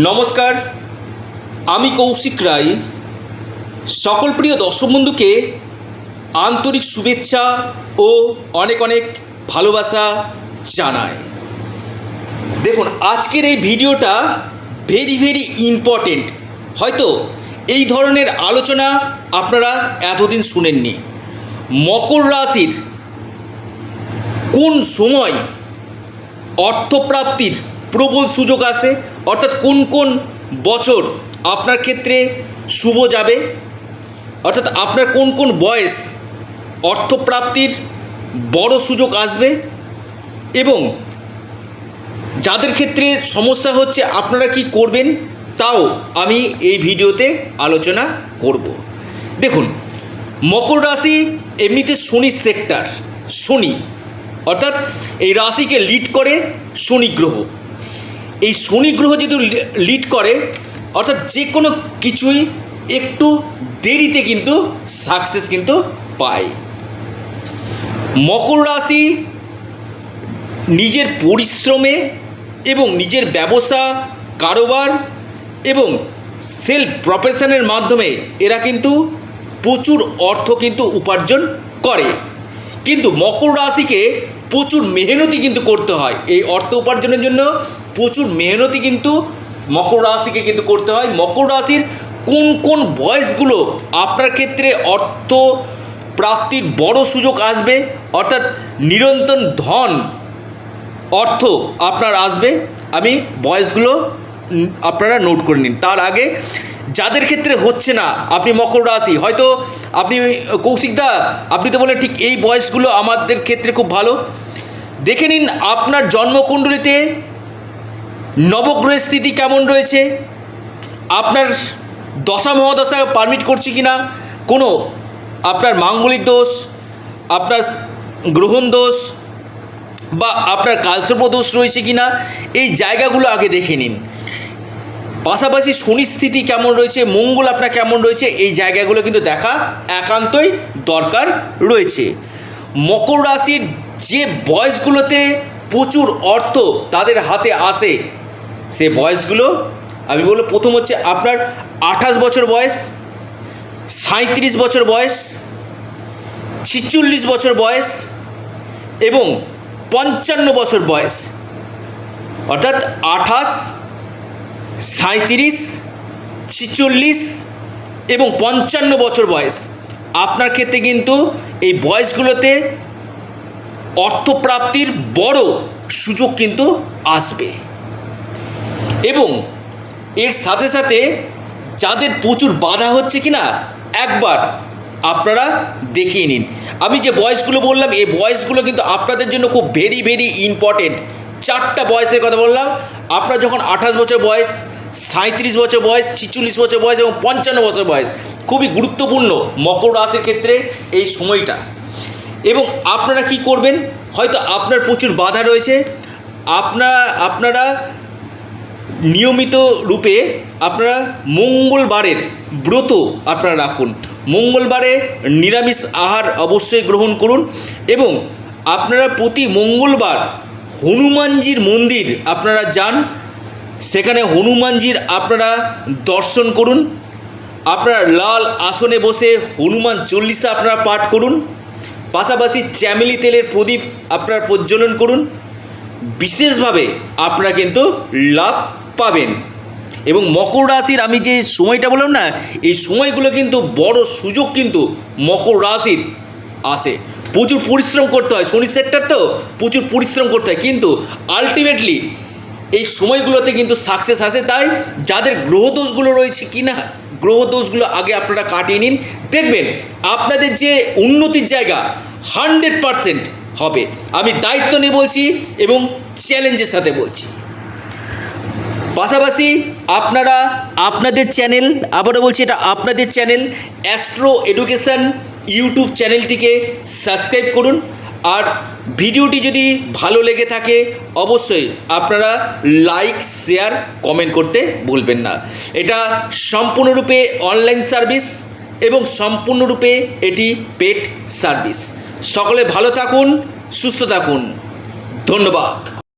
নমস্কার, আমি কৌশিক রায়। সকল প্রিয় দর্শক বন্ধুকে আন্তরিক শুভেচ্ছা ও অনেক অনেক ভালোবাসা জানাই। দেখুন, আজকের এই ভিডিওটা ভেরি ভেরি ইম্পর্টেন্ট হয়তো এই ধরনের আলোচনা আপনারা এতদিন শুনেননি। মকর রাশির কোন সময় অর্থপ্রাপ্তির প্রবল সুযোগ আসে? অর্থাৎ কোন কোন বছর আপনার ক্ষেত্রে শুভ যাবে? অর্থাৎ আপনার কোন কোন বয়স অর্থপ্রাপ্তির বড় সুযোগ আসবে? এবং যাদের ক্ষেত্রে সমস্যা হচ্ছে আপনারা কি করবেন? তাও আমি এই ভিডিওতে আলোচনা করব। দেখুন, মকর রাশি এমনিতে শনির সেক্টর শনি। অর্থাৎ এই রাশিকে লিড করে শনি গ্রহ। এই শনি গ্রহ যদি লিড করে, অর্থাৎ যে কোনো কিছুই একটু দেরিতে কিন্তু সাকসেস কিন্তু পায়। মকর রাশি নিজের পরিশ্রমে এবং নিজের ব্যবসা, কারোবার এবং সেলফ প্রফেশনের মাধ্যমে এরা কিন্তু প্রচুর অর্থ কিন্তু উপার্জন করে। কিন্তু মকর রাশিকে প্রচুর মেহনতি কিন্তু করতে হয়। এই অর্থ উপার্জনের জন্য প্রচুর মেহনতি কিন্তু মকর রাশিকে কিন্তু করতে হয়। মকর রাশির কোন কোন বয়সগুলো আপনার ক্ষেত্রে অর্থ প্রাপ্তির বড় সুযোগ আসবে, অর্থাৎ নিরন্তর ধন অর্থ আপনার আসবে, আমি বয়সগুলো আপনারা নোট করে নিন। তার আগে যাদের ক্ষেত্রে হচ্ছে না, আপনি মকর রাশি, হয়তো আপনি কৌশিকদা আপনি তো বলেন ঠিক এই বয়সগুলো আমাদের ক্ষেত্রে খুব ভালো। দেখে নিন আপনার জন্মকুণ্ডলিতে নবগ্রহের স্থিতি কেমন রয়েছে? আপনার দশা মহাদশা পারমিট করছে কি না কোনো আপনার মাঙ্গলিক দোষ, আপনার গ্রহণ দোষ, বা আপনার কালসর্প দোষ রয়েছে কি না এই জায়গাগুলো আগে দেখে নিন। পাশাপাশি শনি স্থিতি কেমন রয়েছে, মঙ্গল আপনার কেমন রয়েছে, এই জায়গাগুলো কিন্তু দেখা একান্তই দরকার রয়েছে। মকর রাশির যে বয়সগুলোতে প্রচুর অর্থ তাদের হাতে আসে সে বয়সগুলো, আমি বলব প্রথম হচ্ছে আপনার আঠাশ বছর বয়স সাঁত্রিশ বছর বয়স, ছিচল্লিশ বছর বয়স এবং পঞ্চান্ন বছর বয়স। অর্থাৎ আঠাশ সাঁত্রিশ ছিচল্লিশ এবং পঞ্চান্ন বছর বয়স। আপনার ক্ষেত্রে কিন্তু এই বয়সগুলোতে অর্থপ্রাপ্তির বড় সুযোগ কিন্তু আসবে। এবং এর সাথে সাথে যাদের প্রচুর বাধা হচ্ছে কি না একবার আপনারা দেখিয়ে নিন। আমি যে বয়সগুলো বললাম, এই বয়সগুলো কিন্তু আপনাদের জন্য খুব ভেরি ভেরি ইম্পর্টেন্ট চারটা বয়সের কথা বললাম। আপনার যখন আঠাশ বছর বয়স সাঁত্রিশ বছর বয়স, ছিচল্লিশ বছর বয়স এবং পঞ্চান্ন বছর বয়স, খুবই গুরুত্বপূর্ণ মকর রাশির ক্ষেত্রে এই সময়টা। এবং আপনারা কি করবেন? হয়তো আপনার প্রচুর বাধা রয়েছে। আপনারা আপনারা নিয়মিত রূপে আপনারা মঙ্গলবারের ব্রত আপনারা রাখুন। মঙ্গলবারে নিরামিষ আহার অবশ্যই গ্রহণ করুন এবং আপনারা প্রতি মঙ্গলবার হনুমানজির মন্দির আপনারা যান, সেখানে হনুমানজির আপনারা দর্শন করুন। আপনারা লাল আসনে বসে হনুমান চল্লিশা আপনারা পাঠ করুন। পাশাপাশি চ্যামেলি তেলের প্রদীপ আপনারা প্রজ্বলন করুন। বিশেষভাবে আপনারা কিন্তু লাভ পাবেন। এবং মকর রাশির আমি যে সময়টা বললাম না, এই সময়গুলো কিন্তু বড় সুযোগ কিন্তু মকর রাশির আসে। প্রচুর পরিশ্রম করতে হয়, শনি সেক্টর তো প্রচুর পরিশ্রম করতে হয়। কিন্তু আলটিমেটলি এই সময়গুলোতে কিন্তু সাকসেস আসে। তাই যাদের গ্রহদোষগুলো রয়েছে কি না গ্রহদোষগুলো আগে আপনারা কাটিয়ে নিন। দেখবেন আপনাদের যে উন্নতির জায়গা হান্ড্রেড পারসেন্ট হবে। আমি দায়িত্ব নিয়ে বলছি এবং চ্যালেঞ্জের সাথে বলছি। পাশাপাশি আপনারা আপনাদের চ্যানেল আবারও বলছি এটা আপনাদের চ্যানেল অ্যাস্ট্রো এডুকেশান ইউটিউব চ্যানেলটিকে সাবস্ক্রাইব করুন। আর ভিডিওটি যদি ভালো লেগে থাকে, অবশ্যই আপনারা লাইক শেয়ার কমেন্ট করতে ভুলবেন না। এটা সম্পূর্ণরূপে অনলাইন সার্ভিস এবং সম্পূর্ণরূপে এটি পেট সার্ভিস সকলে ভালো থাকুন, সুস্থ থাকুন। ধন্যবাদ।